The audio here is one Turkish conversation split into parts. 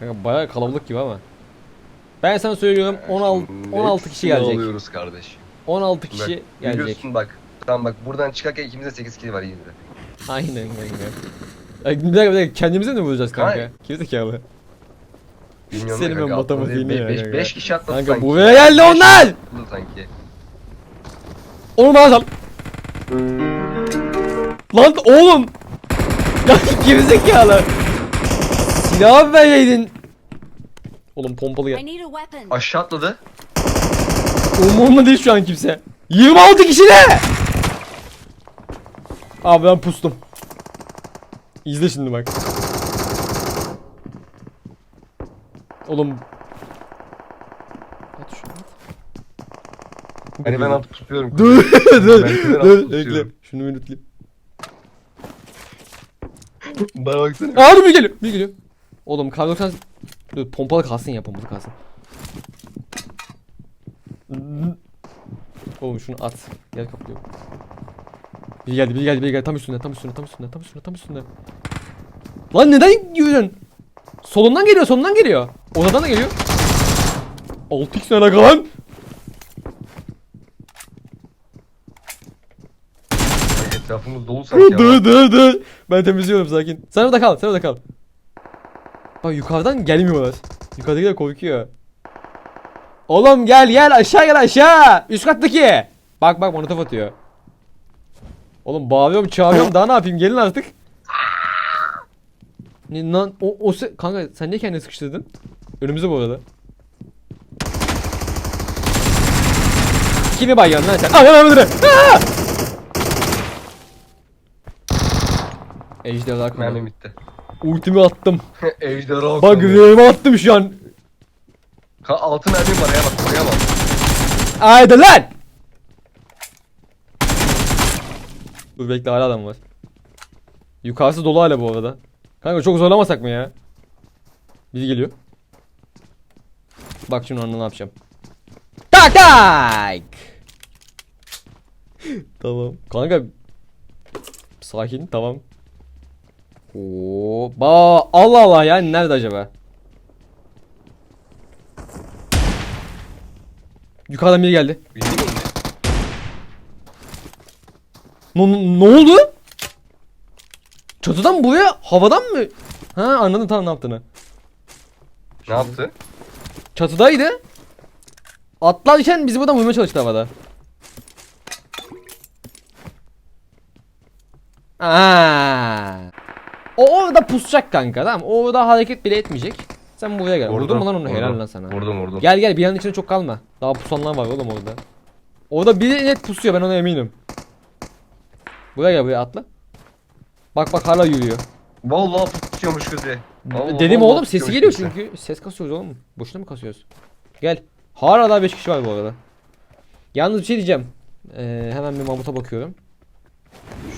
Kanka bayağı kalabalık gibi ama. Ben sana söylüyorum 16 16 kişi gelecek. alıyoruz kardeş. 16 kişi Bak, gelecek. Biliyorsun bak. Tamam bak buradan çıkarken ikimizde 8 kill var yine de. Aynen kanka. Bir dakika bir dakika kendimize mi vuracağız kanka? Gerizekalı. Bilmiyorum Senin ben kanka, matematiğini ya beş- kanka. beş kişi atladı Kanka sanki. buraya geldi onlar! sanki. Onu bana sal. Lan oğlum. Ya gerizekalı. Silahı vereydin. Oğlum pompalı I gel. Aşağı atladı. Umurumda değil şu an kimse. 26 kişi ne? Abi ben pustum. İzle şimdi bak. Oğlum. At şunu. Hani ben atıp tutuyorum. Dur dur dur bekle. Şunu bir lütlayayım. Bana baksana. Aa dur bir geliyor bir geliyor. Oğlum kar 90 Dur pompalı kalsın ya pompalı kalsın. Oğlum şunu at. Gel kaplıyorum. Biri geldi biri geldi biri geldi tam üstünde tam üstünde tam üstünde tam üstünde tam üstünde. Lan neden yürüyorsun? Solundan geliyor solundan geliyor. Oradan da geliyor. 6x ne alaka lan? Etrafımız dolu sanki. Dur dur dur. Ben temizliyorum sakin. Sen orada kal sen orada kal. Bak yukarıdan gelmiyorlar. Yukarıdakiler korkuyor. Oğlum gel gel aşağı gel aşağı. Üst kattaki. Bak bak molotof atıyor. Oğlum bağırıyorum çağırıyorum daha ne yapayım gelin artık. Ne lan o, o se- kanka sen niye kendini sıkıştırdın? Önümüzde bu arada. Kimi bayıyorsun lan sen? Aa hemen öldüre. Aa! Ejderha Mermi bitti. Ultimi attım. Ejderha Bak rüyamı attım şu an. Ka altı mermim var ya bak buraya bak. Haydi lan! Dur bekle hala adam var. Yukarısı dolu hala bu arada. Kanka çok zorlamasak mı ya? Biri geliyor. Bak şimdi onu ne yapacağım. Tak tak! tamam. Kanka. Sakin tamam. Oo, ba Allah Allah ya nerede acaba? Yukarıdan biri geldi. Mi? Ne, ne oldu? Çatıdan mı buraya havadan mı? Ha anladım tamam ne yaptığını. Ne yaptı? Çatıdaydı. Atlarken bizi buradan vurmaya çalıştı havada. Aa. O orada pusacak kanka tamam. O orada hareket bile etmeyecek. Sen buraya gel. Vurdun mu lan onu? Helal vurdum. lan sana. Vurdum vurdum. Gel gel bir yanın içinde çok kalma. Daha pusanlar var oğlum orada. Orada biri net pusuyor ben ona eminim. Buraya gel buraya atla. Bak bak hala yürüyor. Vallahi tutuyormuş kızı. Dedim oğlum sesi geliyor kızı. çünkü. Ses kasıyoruz oğlum. Boşuna mı kasıyoruz? Gel. Hala daha 5 kişi var bu arada. Yalnız bir şey diyeceğim. Ee, hemen bir mamuta bakıyorum.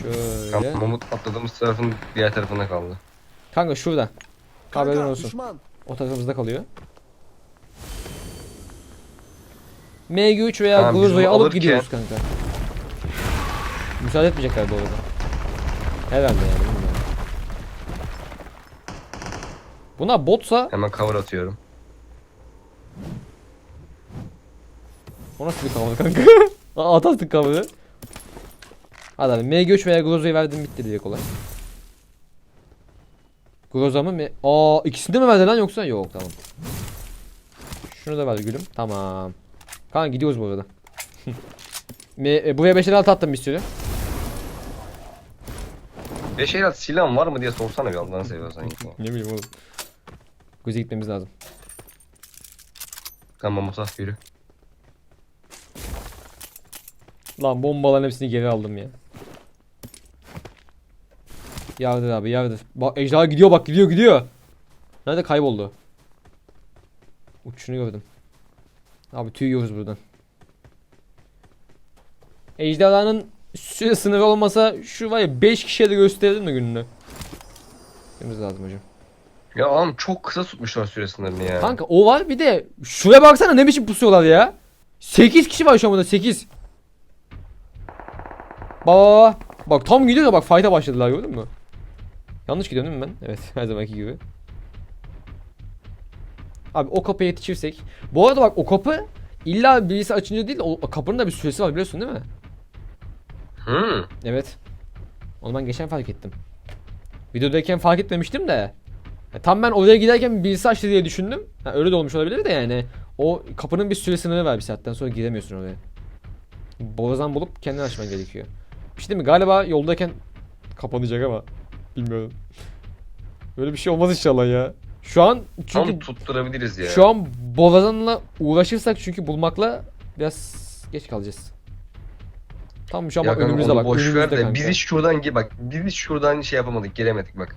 Şöyle. Kanka Mamut atladığımız tarafın diğer tarafında kaldı. Kanka şurada. Haberin olsun. düşman. O tarafımızda kalıyor. MG3 veya Tamam, bunu alıp alırken- gidiyoruz kanka. Müsaade etmeyecekler bu arada. Herhalde yani bilmiyorum. Buna botsa Hemen cover atıyorum. o nasıl bir cover kanka? Aa, At attık. Abi MG3 veya Grozo'yu verdim bitti direkt olay. Groza mı? Aa ikisini de mi verdi lan yoksa? Yok tamam. Şunu da ver gülüm. Tamam. Kanka gidiyoruz bu arada. E, buraya 5 altı attım bir sürü. Beş el at silahın var mı diye sorsana bir Allah'ını seviyorsan. Ne bileyim oğlum. Göze gitmemiz lazım. Tamam Musa yürü. Lan bombaların hepsini geri aldım ya. Yardır abi yardır. Bak ejderha gidiyor bak gidiyor gidiyor. Nerede kayboldu? Uçuşunu gördüm. Abi tüy yiyoruz buradan. Ejderhanın süre sınırı olmasa şu var ya 5 kişiye de gösterelim mi gününü? Gitmemiz lazım hocam. Ya oğlum çok kısa tutmuşlar süre sınırını ya. Kanka o var bir de şuraya baksana ne biçim pusuyorlar ya. 8 kişi var şu an burada 8. Bak bak tam gidiyor da bak fight'a başladılar gördün mü? Yanlış gidiyorum değil mi ben? Evet her zamanki gibi. Abi o kapıya yetişirsek. Bu arada bak o kapı illa birisi açınca değil o, kapının da bir süresi var biliyorsun değil mi? Hmm. Evet. Onu ben geçen fark ettim. Videodayken fark etmemiştim de. Ya tam ben oraya giderken birisi açtı diye düşündüm. Ha, öyle de olmuş olabilir de yani. O kapının bir süre sınırı var bir saatten sonra giremiyorsun oraya. Boğazdan bulup kendin açman gerekiyor. Bir şey değil mi? Galiba yoldayken kapanacak ama. Bilmiyorum. Böyle bir şey olmaz inşallah ya. Şu an çünkü Tam tutturabiliriz ya. şu an boğazanla uğraşırsak çünkü bulmakla biraz geç kalacağız. Tam şu an ya bak kanka onu bak. boş ver de kanka. bizi şuradan gi bak bizi şuradan şey yapamadık gelemedik bak.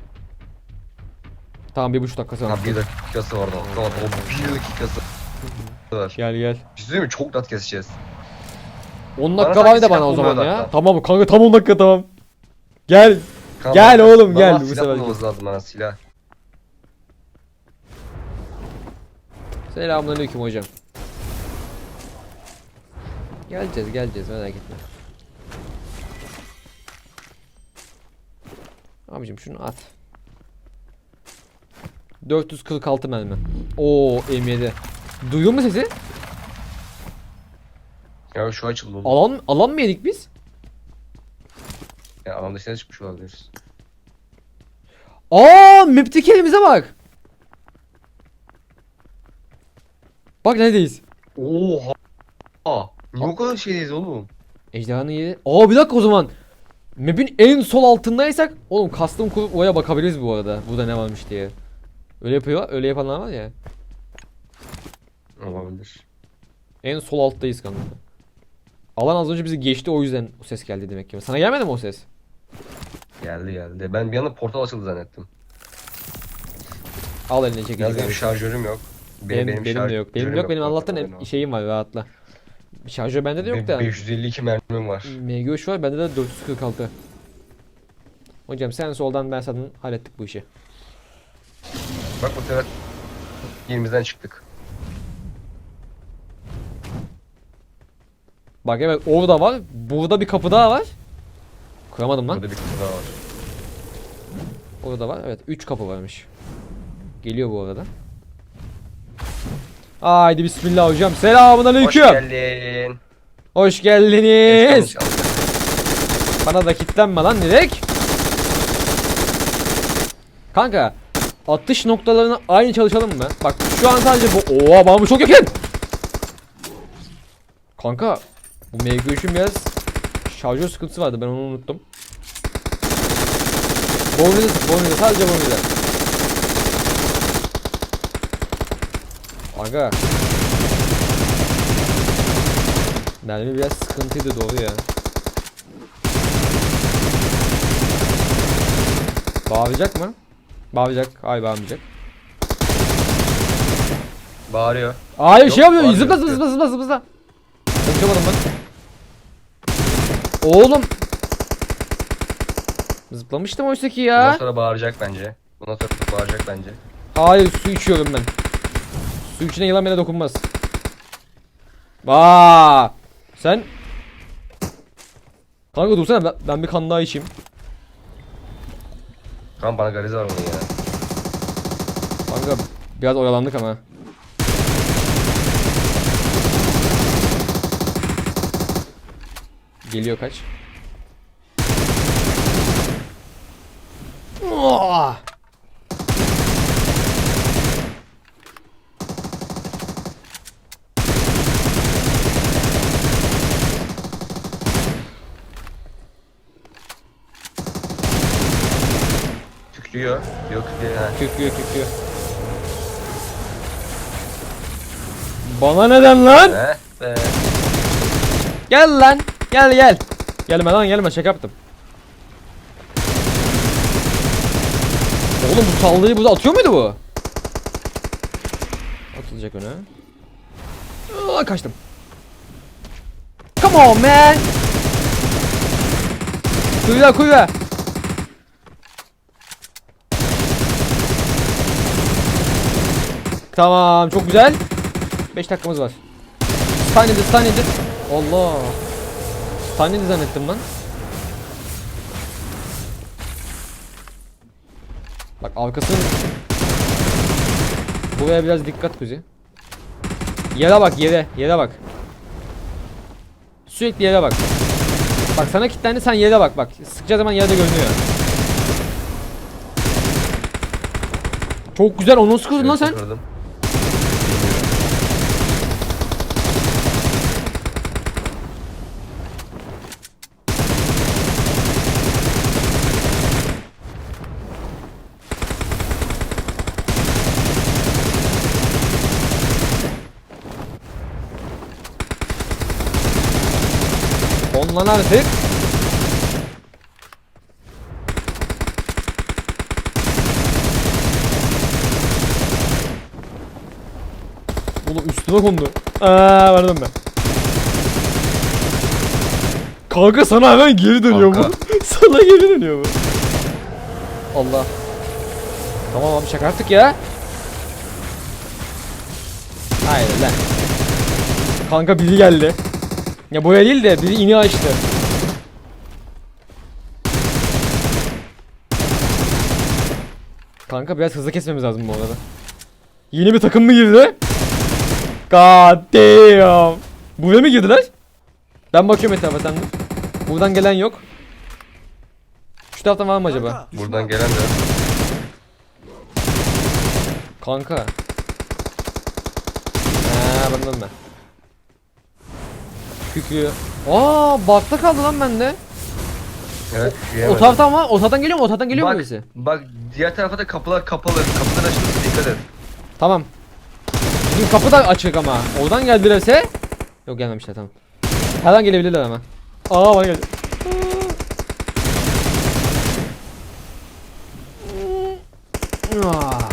Tamam bir buçuk dakikası var. Ha bir dakikası var daha. Tamam o bir dakikası var. Gel gel. Bir şey değil mi? Çok net keseceğiz. 10 Bana dakika sanki var da bana silah o zaman bulmuyor ya. hatta. Tamam kanka tam 10 dakika tamam. Gel. Kanka, Gel oğlum, bana gel bu sefer. bulmamız lazım bana silah. Selamünaleyküm hocam. Geleceğiz geleceğiz merak etme. Abicim şunu at. 446 mermi. Oo M7. Duyuyor mu sesi? Ya şu açıldı oğlum. Alan alan mı yedik biz? Ya alan dışına çıkmış olabiliriz. Aa map'teki elimize bak. Bak neredeyiz? Oha. Aa, niye o kadar şeydeyiz oğlum? Ejderhanın yeri. Aa bir dakika o zaman. Map'in en sol altındaysak oğlum custom kurup oraya bakabiliriz bu arada. Burada ne varmış diye. Öyle yapıyor, öyle yapanlar var ya. Olabilir. En sol alttayız kanka. Alan az önce bizi geçti o yüzden o ses geldi demek ki. Sana gelmedi mi o ses? Geldi geldi. Ben bir anda portal açıldı zannettim. Al eline çekici. Yalnız benim şarjörüm yok. Benim, benim, de şarjörüm yok. Benim yok. Benim Allah'tan em- şeyim var rahatla. Şarjör bende de yok da. 552 mermim var. MG3 var bende de 446. Hocam sen soldan ben sağdan hallettik bu işi. Bak bu sefer yerimizden çıktık. Bak evet orada var. Burada bir kapı daha var. Kuramadım lan. Burada bir kız daha var. Orada var. Evet 3 kapı varmış. Geliyor bu arada. Haydi bismillah hocam. Selamun Hoş aleyküm. geldin. Hoş geldiniz. Bana da kitlenme lan direkt. Kanka atış noktalarını aynı çalışalım mı? Bak şu an sadece bu... Oha bana bu çok yakın. Kanka bu MG3'ün biraz şarjör sıkıntısı vardı ben onu unuttum. Bonvize sık bonvize sadece bonvize. Aga. Mermi biraz sıkıntıydı doğru ya. Bağlayacak mı? Bağlayacak. Ay bağlayacak. Bağırıyor. Hayır Yok, şey yapıyor. Zıpla zıpla zıpla zıpla zıpla. Konuşamadım ben. Oğlum. Zıplamıştım oysa ki Bundan ya. sonra bağıracak bence. Bundan sonra bağıracak bence. Hayır su içiyorum ben. Su içine yılan bana dokunmaz. Aa! Sen Kanka dursana ben, ben bir kan daha içeyim. Kan bana gariz var bunun ya. Kanka biraz oyalandık ama. Geliyor kaç. Oh! Tüklüyor. Yok diye. Ha. Köküyor köküyor. Bana neden lan? He be. Gel lan. Gel gel. Gelme lan gelme şaka yaptım. Oğlum bu saldırıyı burada atıyor muydu bu? Atılacak öne. Aa, kaçtım. Come on man. Kuyuya kuyuya. Tamam çok güzel. 5 dakikamız var. Stun edin. Allah. Stun edin zannettim lan. Bak arkasını Buraya biraz dikkat kuzi. Yere bak yere. Yere bak. Sürekli yere bak. Bak sana kilitlendi sen yere bak bak. Sıkacağı zaman yerde görünüyor. Çok güzel onu sıkırdın lan sen. Kırdım. On lan artık. Oğlum üstüme kondu. Aa verdim ben. Kanka sana hemen geri dönüyor Kanka. bu. sana geri dönüyor bu. Allah. Tamam abi şaka artık ya. Hayır lan. Kanka biri geldi. Ya boya değil de biri ini açtı. Kanka biraz hızlı kesmemiz lazım bu arada. Yeni bir takım mı girdi? God damn. Buraya mı girdiler? Ben bakıyorum etrafa sen de. Buradan gelen yok. Şu taraftan var mı acaba? Buradan gelen de. Kanka. Haa bandım ben. Kükü. Aa bakta kaldı lan bende. Evet. O yiyemedim. taraftan var. O taraftan geliyor mu? O taraftan geliyor mu birisi? bak diğer tarafa da kapılar kapalı. Kapılar açılmış dikkat et. Tamam. Bizim kapı da açık ama. Oradan geldilerse. Yok gelmemişler tamam. Her an gelebilirler ama. Aa bana geldi. Ah.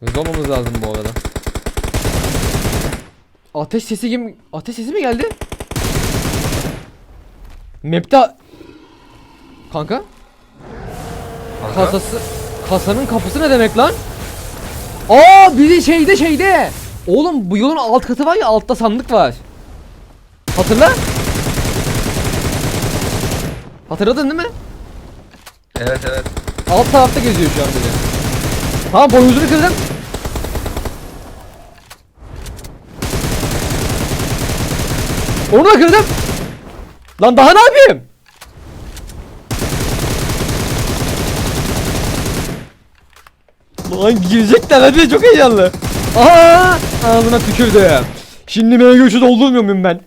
Hızlı olmamız lazım bu arada. Ateş sesi kim? Ateş sesi mi geldi? Map'te Kanka Kanka. kasası kasanın kapısı ne demek lan? Aa biri şeyde şeyde. Oğlum bu yolun alt katı var ya altta sandık var. Hatırla. Hatırladın değil mi? Evet evet. Alt tarafta geziyor şu an biri. Tamam boynuzunu kırdım. Onu da kırdım. Lan daha ne yapayım? Lan girecekler hadi çok heyecanlı. Aha ağzına tükürdüm. Şimdi MG3'ü doldurmuyor muyum ben?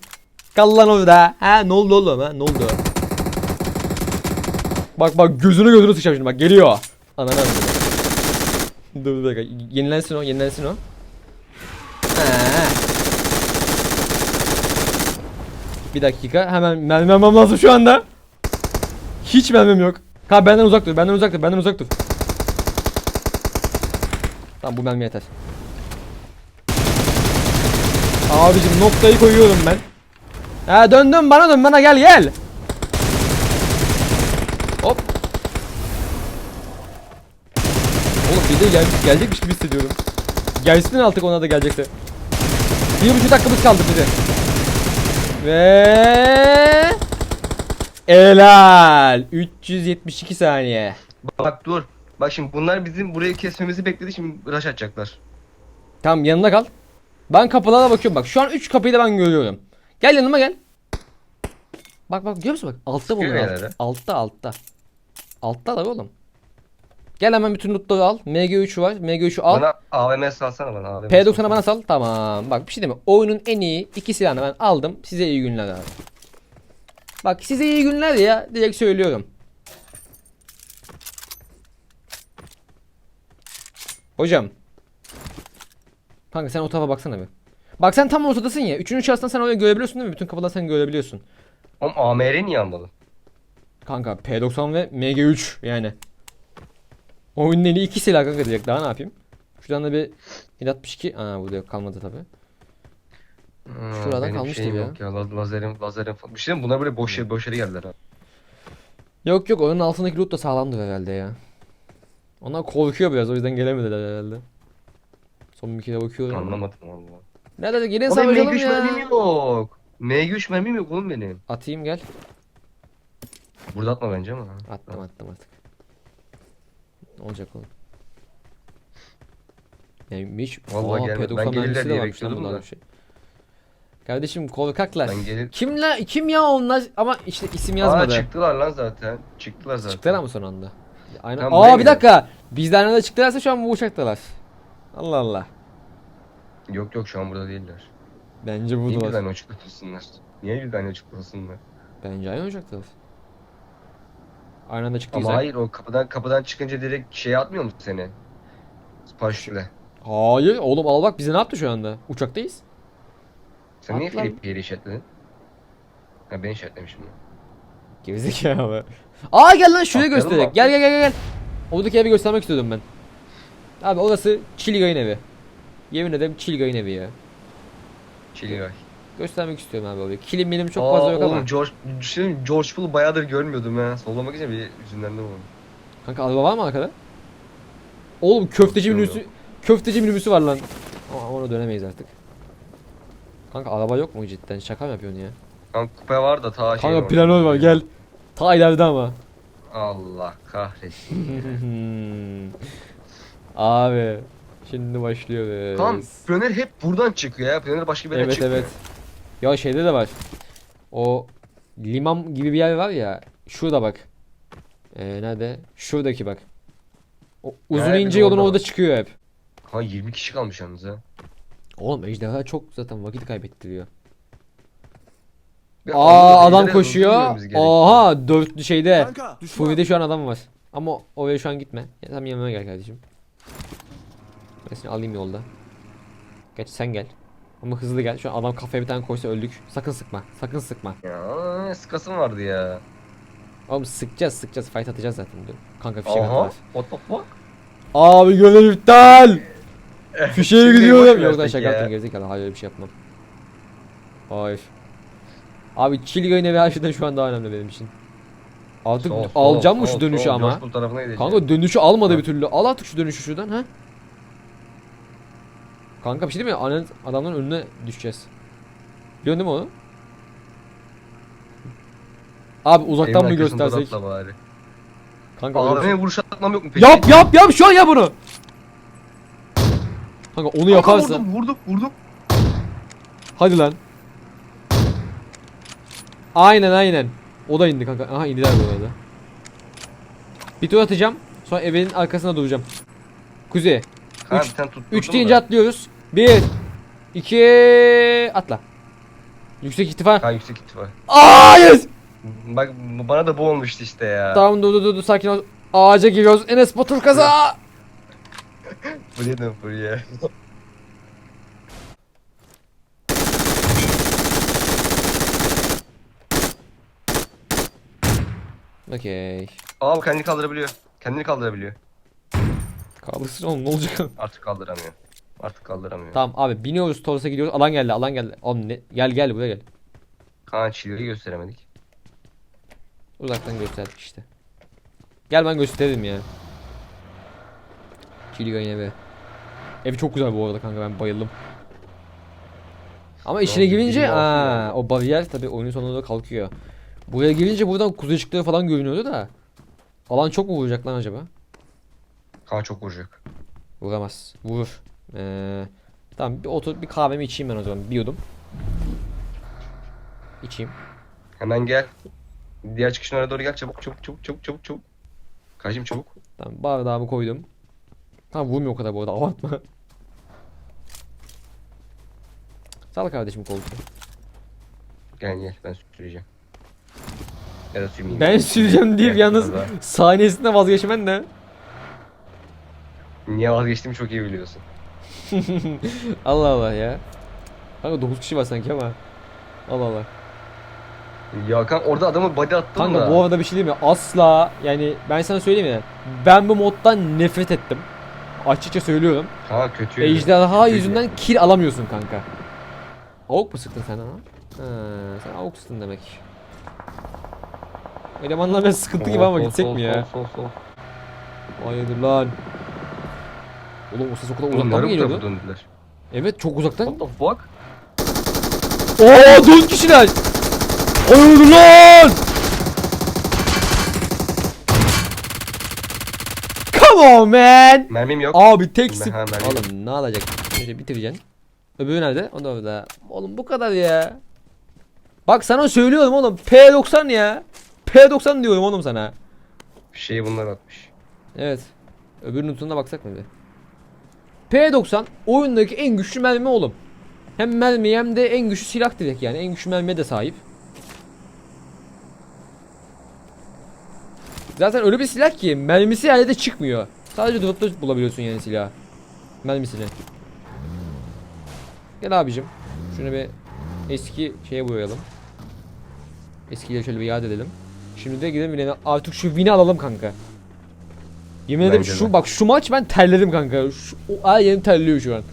Kal lan orada. Ha ne oldu oğlum ha ne oldu? Bak bak gözünü gözünü sıçacağım şimdi bak geliyor. Ananı. Dur bir dakika yenilensin o yenilensin o. Ha. Bir dakika hemen mermi almam lazım şu anda. Hiç mermim yok. Ha benden uzak dur benden uzak dur benden uzak dur. Tamam bu mermi yeter. Abicim noktayı koyuyorum ben. Ha döndüm bana dön bana gel gel. Hop. Oğlum bir de gel gelecekmiş gibi hissediyorum. Gelsin artık ona da gelecekti. Bir buçuk dakikamız kaldı bir de. Ve... Helal. 372 saniye. Bak dur. Bak şimdi bunlar bizim burayı kesmemizi bekledi şimdi rush atacaklar. Tamam yanına kal. Ben kapılara bakıyorum bak. Şu an 3 kapıyı da ben görüyorum. Gel yanıma gel. Bak bak görüyor musun bak? Altta bunlar. yerlere. Alt, altta altta. Alttalar oğlum. Gel hemen bütün lootları al. MG3 var. MG3'ü al. Bana AVM salsana bana AVM. P90'a bana sal. Tamam. Bak bir şey diyeyim mi? Oyunun en iyi iki silahını ben aldım. Size iyi günler abi. Bak size iyi günler ya. Direkt söylüyorum. Hocam. Kanka sen o tarafa baksana bir. Bak sen tam ortadasın ya. Üçüncü şahıstan sen orayı görebiliyorsun değil mi? Bütün kapıdan sen görebiliyorsun. Oğlum AMR niye almalı? Kanka P90 ve MG3 yani. Oyunun iyi iki silah kanka direkt. Daha ne yapayım? Şuradan da bir 762. Aa burada yok kalmadı tabi. Hmm, Şuradan benim şeyim ya. Yok ya la- lazerim lazerim falan. Bir şey diyeyim mi? bunlar böyle boş yer boş yere geldiler ha. Yok yok onun altındaki loot da sağlamdır herhalde ya. Onlar korkuyor biraz o yüzden gelemediler herhalde. Son bir kere bakıyorum. Anlamadım valla. Nerede gelin Oğlum savaşalım M3 mermim ya. yok. M3 mermim yok oğlum benim. Atayım gel. Burada atma bence ama. Attım attım artık. Ne olacak oğlum? Neymiş? Vallahi Aa, gelmedi. P90 Ben gelirler mermisi de diye varmış lan bekliyordum da. bir şey. Kardeşim korkaklar. Ben gelir. Kimler kim ya onlar ama işte isim Aa yazmadı. çıktılar lan zaten. Çıktılar zaten. Çıktılar ama son anda. Aynen. Tamam, buraya Aa bir gidelim. dakika. Bizden arada çıktılarsa şu an bu uçaktalar. Allah Allah. Yok yok şu an burada değiller. Bence Niye buradalar. birden açıkta olsunlar? Niye birden açıkta olsunlar? Bence aynı uçaktalar. Aynı anda Ama çıktıysak. hayır o kapıdan kapıdan çıkınca direkt şeye atmıyor mu seni? Paraşütle. Hayır oğlum al bak bize ne yaptı şu anda? Uçaktayız. Sen niye Atlan. Filip yeri işaretledin? Ha ben işaretlemişim. lan. Gerizekalı. Aa gel lan şuraya Atlayalım göstererek. mı? Gel gel gel gel. Oradaki evi göstermek istiyordum ben. Abi orası Çiligay'ın evi. Yemin ederim Çiligay'ın evi ya. Çiligay. Göstermek istiyorum abi orayı. Kilim benim çok fazla yok oğlum ama. George, şey, George Bull'u bayağıdır görmüyordum ya. Sollamak için bir yüzünden de bu. Kanka araba var mı arkada? Oğlum köfteci Yok, yok, minibüsü köfteci minibüsü var lan. Ama ona dönemeyiz artık. Kanka araba yok mu cidden? Şaka mı yapıyorsun ya? Kanka kupe var da ta şey Kanka planör var gel. Ta ileride ama. Allah kahretsin. Abi. Şimdi başlıyoruz. Tamam planör hep buradan çıkıyor ya. Planör başka bir yere Evet çıkmıyor. evet. Ya şeyde de var. O liman gibi bir yer var ya. Şurada bak. Ee, nerede? Şuradaki bak. O uzun bir ince yolun orada orada çıkıyor hep. Ha 20 kişi kalmış yalnız ha. Oğlum ejderha çok zaten vakit kaybettiriyor. Ve Aa adam ejderha koşuyor. Oha dörtlü şeyde. Fury'de şu an adam var. Ama oraya şu an gitme. Ya, tam yanıma gel kardeşim. Ben seni alayım yolda. Geç sen gel. Ama hızlı gel. Şu an adam kafaya bir tane koysa öldük. Sakın sıkma. Sakın sıkma. Ya sıkasım vardı ya. Oğlum sıkacağız sıkacağız. Fight atacağız zaten. Dur. Kanka fişek Aha. attılar. What the fuck? Abi görev iptal. Fişeğe Fişeği gidiyorum. Yok lan şaka ya. yaptım gerizekalı. Hayır öyle bir şey yapmam. Hayır. Abi Çilgay'ın evi her şeyden şu an daha önemli benim için. Artık Sol, sol, alacağım mı şu dönüşü sol. ama? Kanka dönüşü almadı Ha. bir türlü. Al artık şu dönüşü şuradan ha. Kanka bir şey değil mi? Anan, adamların önüne düşeceğiz. Biliyorsun değil mi onu? Abi uzaktan mı göstersek? bari. Kanka şey- AVM'ye vuruş atmam yok mu peki? Yap yap yap şu an yap bunu. Kanka onu Kanka yaparsa. Vurdum vurdum vurdum. Hadi lan. Aynen aynen. O da indi kanka. Aha indiler bu arada. Bir tur atacağım. Sonra evin arkasına duracağım. Kuzey. Ha, Üç- bir tane tutturdum 3 da. deyince atlıyoruz. 1 2 atla. Yüksek irtifa. Ha yüksek ihtimal. Aa yes. Bak bana da bu olmuştu işte ya. Tamam dur dur dur sakin ol. Ağaca giriyoruz. Enes Batur kaza. Buraya dön buraya. Okey. Aa kendini kaldırabiliyor. Kendini kaldırabiliyor. Kaldırsın oğlum ne olacak? Artık kaldıramıyor. Artık kaldıramıyor. tamam abi biniyoruz Toros'a gidiyoruz. Alan geldi alan geldi. Oğlum ne? Gel gel buraya gel. Kaan çileyi gösteremedik. Uzaktan gösterdik işte. Gel ben gösteririm ya. Çiligay'ın evi. Evi çok güzel bu arada kanka ben bayıldım. Ama içine girince aa, o bariyer tabi oyunun sonunda kalkıyor. Buraya girince buradan kuzey ışıkları falan görünüyordu da. Alan çok mu vuracak lan acaba? Kaan çok vuracak. Vuramaz. Vurur. Ee, tamam bir otur bir kahvemi içeyim ben o zaman. Bir yudum. İçeyim. Hemen gel. Diğer çıkışın oraya doğru gel çabuk çabuk çabuk çabuk çabuk çabuk. Kaçayım çabuk. Tamam bardağımı koydum. Tamam vurmuyor o kadar bu arada abartma. Sağ kardeşim koltuğu. Gel gel ben süreceğim. Ya da sürmeyeyim. Ben süreceğim deyip yalnız saniyesinde vazgeçmen ne? Niye vazgeçtiğimi çok iyi biliyorsun. Allah Allah ya. Kanka 9 kişi var sanki ama. Allah Allah. Ya kan orada adamı body attım Kanka da. bu arada bir şey değil mi? Asla yani ben sana söyleyeyim ya. Ben bu moddan nefret ettim. Açıkça söylüyorum. Ha kötü. Ejderha Kötüydü. yüzünden kill alamıyorsun kanka. Avuk mu sıktın sen ha? Ha, sen avuk sıktın demek. Elemanlar biraz sıkıntı gibi ama gitsek mi ya? Sol sol sol. Hayırdır lan. Oğlum o ses o kadar Oğlum uzaktan mı geliyordu? döndüler. Evet çok uzaktan. What the fuck? Oo 4 kişiler. Hayırdır lan. Come on man. Mermim yok. Abi tek sık. Ha, ben- Oğlum ne alacak? Şimdi bitireceksin. Öbürü nerede? O da orada. Oğlum bu kadar ya. Bak sana söylüyorum oğlum. P90 ya. P90 diyorum oğlum sana. Bir şeyi bunlar atmış. Evet. Öbür notuna baksak mı bir? P90 oyundaki en güçlü mermi oğlum. Hem mermi hem de en güçlü silah direkt yani. En güçlü mermiye de sahip. Zaten öyle bir silah ki mermisi yerde çıkmıyor. Sadece dropta bulabiliyorsun yani silah. Mermisini. Gel abicim. Şunu bir eski şeye boyayalım. Eskileri şöyle bir yad edelim. Şimdi de gidelim yine artık şu win'i alalım kanka. Yemin ederim Bence şu de. bak şu maç ben terledim kanka. Şu, o ay yerim terliyor şu an.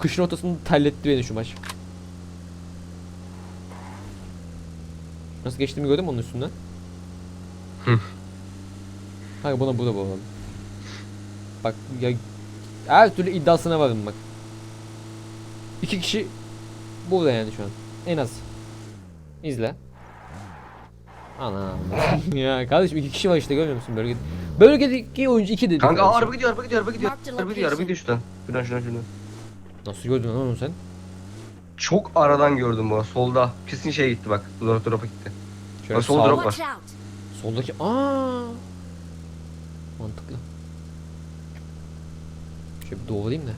Kışın ortasında terletti beni şu maç. Nasıl geçtiğimi gördün mü onun üstünden? Hı. Kanka buna burada bulalım. Bak ya her türlü iddiasına varım bak. İki kişi burada yani şu an. En az. İzle. Ana. ya kardeşim iki kişi var işte görmüyor musun bölgede? Bölgedeki oyuncu iki dedi. Kanka aa, araba gidiyor araba gidiyor araba gidiyor. Araba gidiyor araba gidiyor şuradan. Şuradan şuradan şuradan. Nasıl gördün lan onu sen? Çok aradan gördüm bu solda. Kesin şey gitti bak. Drop drop'a gitti. Şöyle Bak, sol sağ- drop var. Soldaki aa. Mantıklı. Şöyle bir doğrulayayım da.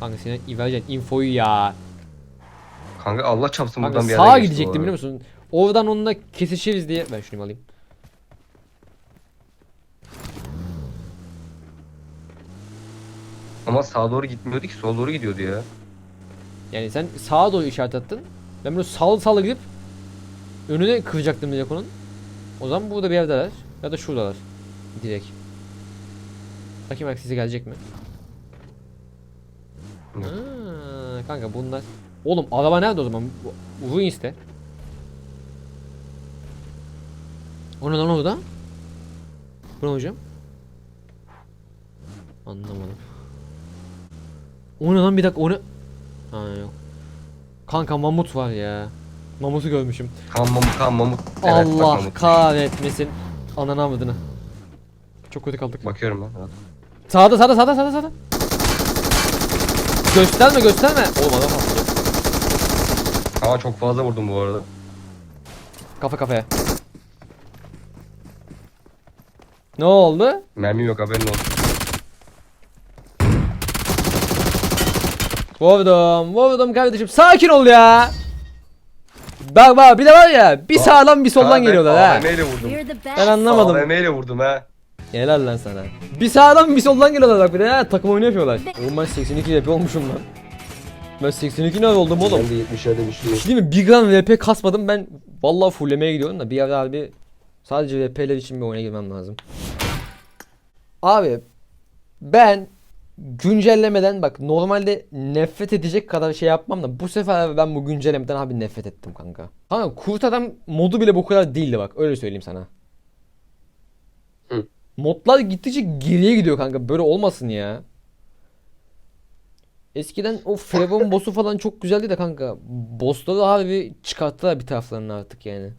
Kanka senin vereceksin infoyu ya. Kanka Allah çapsın Kanka buradan bir yerden sağa gidecektim biliyor musun? Oradan onunla kesişiriz diye. Ben şunu alayım. Ama sağa doğru gitmiyordu ki sola doğru gidiyordu ya. Yani sen sağa doğru işaret attın. Ben böyle sağlı sağlı gidip önüne kıracaktım direkt onun. O zaman burada bir yerdeler. Ya da şuradalar. Direkt. Bakayım ayak sesi gelecek mi? Ha, kanka bunlar. Oğlum araba nerede o zaman? Ruins'te. O ne lan orada? Bu ne hocam? Anlamadım. O ne lan bir dakika o ne? Ha yok. Kanka mamut var ya. Mamutu görmüşüm. Kan mamut kan mamut. Evet, bak Allah mamut. kahretmesin. Ananı avradını. Çok kötü kaldık. Bakıyorum ben. Sağda sağda sağda sağda sağda. Gösterme gösterme. Oğlum adam patlıyor. Ama çok fazla vurdum bu arada. Kafa kafaya. Ne oldu? Mermim yok haberin olsun. Vurdum, vurdum kardeşim. Sakin ol ya. Bak bak bir de var ya bir sağdan bir soldan ben geliyorlar ha. AVM ile vurdum. We're the best. Ben anlamadım. AVM ile vurdum ha. Helal lan sana. Bir sağdan bir soldan geliyorlar bak bir de ha takım oyunu yapıyorlar. Oğlum ben 82 VP olmuşum lan. Ben 82 ne oldum oğlum. Ben de 70'lerde bir şey Bir şey değil mi? Bir gram VP kasmadım ben vallahi fullemeye gidiyorum da bir ara abi sadece VP'ler için bir oyuna girmem lazım. Abi ben güncellemeden bak normalde nefret edecek kadar şey yapmam da bu sefer ben bu güncellemeden abi nefret ettim kanka. Kanka kurt adam modu bile bu kadar değildi bak öyle söyleyeyim sana. Hı. Modlar gittikçe geriye gidiyor kanka böyle olmasın ya. Eskiden o Feravon boss'u falan çok güzeldi de kanka. Boss'ları harbi çıkarttılar bir taraflarını artık yani.